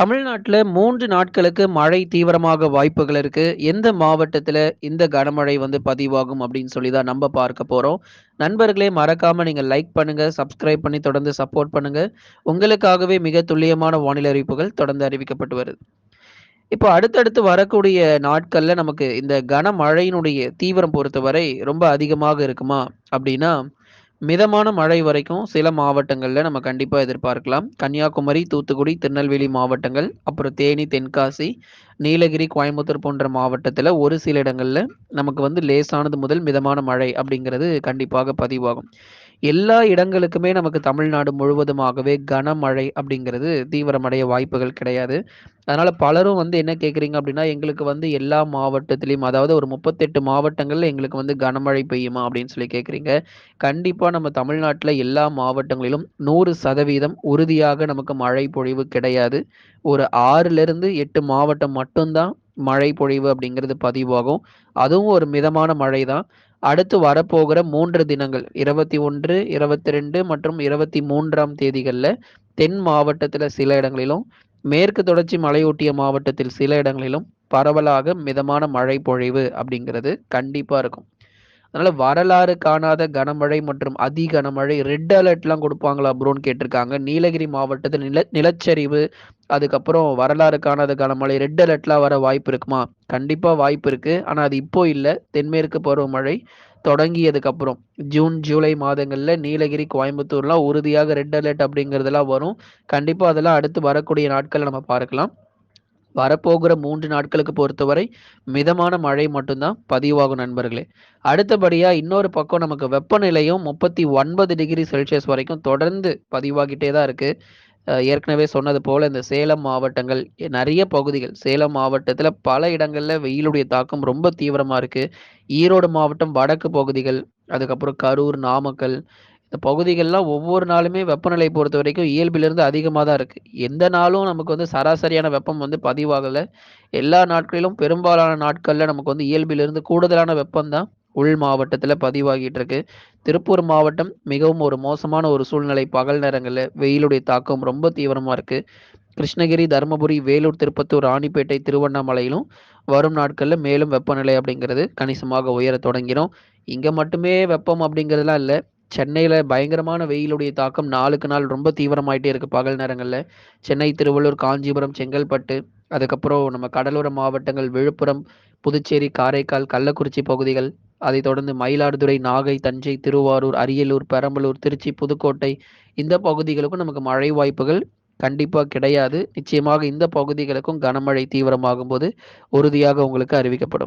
தமிழ்நாட்டில் மூன்று நாட்களுக்கு மழை தீவிரமாக வாய்ப்புகள் இருக்கு. எந்த மாவட்டத்தில் இந்த கனமழை வந்து பதிவாகும் அப்படின்னு சொல்லி தான் நம்ம பார்க்க போகிறோம் நண்பர்களே மறக்காம நீங்கள் லைக் பண்ணுங்க, சப்ஸ்கிரைப் பண்ணி தொடர்ந்து சப்போர்ட் பண்ணுங்க. உங்களுக்காகவே மிக துல்லியமான வானிலை அறிவிப்புகள் தொடர்ந்து அறிவிக்கப்பட்டு வருது. இப்போ அடுத்தடுத்து வரக்கூடிய நாட்களில் நமக்கு இந்த கனமழையினுடைய தீவிரம் பொறுத்தவரை ரொம்ப அதிகமாக இருக்குமா? அப்படின்னா, மிதமான மழை வரைக்கும் சில மாவட்டங்களில் நம்ம கண்டிப்பாக எதிர்பார்க்கலாம். கன்னியாகுமரி, தூத்துக்குடி, திருநெல்வேலி மாவட்டங்கள், அப்புறம் தேனி, தென்காசி, நீலகிரி, கோயம்புத்தூர் போன்ற மாவட்டத்தில் ஒரு சில இடங்களில் நமக்கு வந்து லேசானது முதல் மிதமான மழை அப்படிங்கிறது கண்டிப்பாக பதிவாகும். எல்லா இடங்களுக்குமே நமக்கு தமிழ்நாடு முழுவதுமாகவே கனமழை அப்படிங்கிறது தீவிரமடைய வாய்ப்புகள் கிடையாது. அதனால பலரும் வந்து என்ன கேட்குறீங்க அப்படின்னா, எங்களுக்கு வந்து எல்லா மாவட்டத்திலையும் அதாவது ஒரு 38 மாவட்டங்கள்ல எங்களுக்கு வந்து கனமழை பெய்யுமா? அப்படின்னு சொல்லி கேட்குறீங்க. கண்டிப்பா நம்ம தமிழ்நாட்டில் எல்லா மாவட்டங்களிலும் 100% உறுதியாக நமக்கு மழை பொழிவு கிடையாது. ஒரு 6லிருந்து 8 மாவட்டம் மட்டும்தான் மழை பொழிவு அப்படிங்கிறது பதிவாகும். அதுவும் ஒரு மிதமான மழை தான். அடுத்து வரப்போகிற மூன்று தினங்கள் 21, 22 மற்றும் இருபத்தி மூன்றாம் தேதிகளில் தென் மாவட்டத்தில் சில இடங்களிலும், மேற்கு தொடர்ச்சி மலையொட்டிய மாவட்டத்தில் சில இடங்களிலும் பரவலாக மிதமான மழை பொழிவு அப்படிங்கிறது கண்டிப்பாக இருக்கும். அதனால வரலாறு காணாத கனமழை மற்றும் அதி கனமழை ரெட் அலர்ட்லாம் கொடுப்பாங்களா ப்ரோன்னு கேட்டிருக்காங்க. நீலகிரி மாவட்டத்தில் நில நிலச்சரிவு, அதுக்கப்புறம் வரலாறு காணாத கனமழை, ரெட் அலர்ட்லாம் வர வாய்ப்பு இருக்குமா? கண்டிப்பாக வாய்ப்பு இருக்குது ஆனால் அது இப்போ இல்லை தென்மேற்கு பருவமழை தொடங்கியதுக்கப்புறம் ஜூன், ஜூலை மாதங்களில் நீலகிரி, கோயம்புத்தூர்லாம் உறுதியாக ரெட் அலர்ட் அப்படிங்கிறதெல்லாம் வரும். கண்டிப்பாக அதெல்லாம் அடுத்து வரக்கூடிய நாட்கள் நம்ம பார்க்கலாம். வரப்போகிற மூன்று நாட்களுக்கு பொறுத்தவரை மிதமான மழை மட்டும்தான் பதிவாகும் நண்பர்களே. அடுத்தபடியாக இன்னொரு பக்கம் நமக்கு வெப்பநிலையும் 39 டிகிரி செல்சியஸ் வரைக்கும் தொடர்ந்து பதிவாகிட்டே தான் இருக்குது ஏற்கனவே சொன்னது போல் இந்த சேலம் மாவட்டங்கள் நிறைய பகுதிகள் சேலம் மாவட்டத்தில் பல இடங்களில் வெயிலுடைய தாக்கம் ரொம்ப தீவிரமாக இருக்குது ஈரோடு மாவட்டம் வடக்கு பகுதிகள், அதுக்கப்புறம் கரூர், நாமக்கல் இந்த பகுதிகள்லாம் ஒவ்வொரு நாளுமே வெப்பநிலை பொறுத்தவரைக்கும் இயல்பிலிருந்து அதிகமாக தான் இருக்குது எந்த நாளும் நமக்கு வந்து சராசரியான வெப்பம் வந்து பதிவாகலை. எல்லா நாட்களிலும் பெரும்பாலான நாட்களில் நமக்கு வந்து இயல்பிலிருந்து கூடுதலான வெப்பம் தான் உள் மாவட்டத்தில் பதிவாகிட்டு இருக்கு. திருப்பூர் மாவட்டம் மிகவும் ஒரு மோசமான ஒரு சூழ்நிலை. பகல் நேரங்களில் வெயிலுடைய தாக்கம் ரொம்ப தீவிரமாக இருக்குது கிருஷ்ணகிரி, தருமபுரி, வேலூர், திருப்பத்தூர், ராணிப்பேட்டை, திருவண்ணாமலையிலும் வரும் நாட்களில் மேலும் வெப்பநிலை அப்படிங்கிறது கணிசமாக உயர தொடங்கிடும் இங்கே மட்டுமே வெப்பம் அப்படிங்கிறதுலாம் இல்லை. சென்னையில் பயங்கரமான வெயிலுடைய தாக்கம் நாளுக்கு நாள் ரொம்ப தீவிரமாயிட்டே இருக்குது பகல் நேரங்களில் சென்னை, திருவள்ளூர், காஞ்சிபுரம், செங்கல்பட்டு, அதுக்கப்புறம் நம்ம கடலோர மாவட்டங்கள் விழுப்புரம், புதுச்சேரி, காரைக்கால், கள்ளக்குறிச்சி பகுதிகள், அதைத் தொடர்ந்து மயிலாடுதுறை, நாகை, தஞ்சை, திருவாரூர், அரியலூர், பெரம்பலூர், திருச்சி, புதுக்கோட்டை இந்த பகுதிகளுக்கும் நமக்கு மழை வாய்ப்புகள் கண்டிப்பாக கிடையாது. நிச்சயமாக இந்த பகுதிகளுக்கும் கனமழை தீவிரமாகும்போது உறுதியாக உங்களுக்கு அறிவிக்கப்படும்.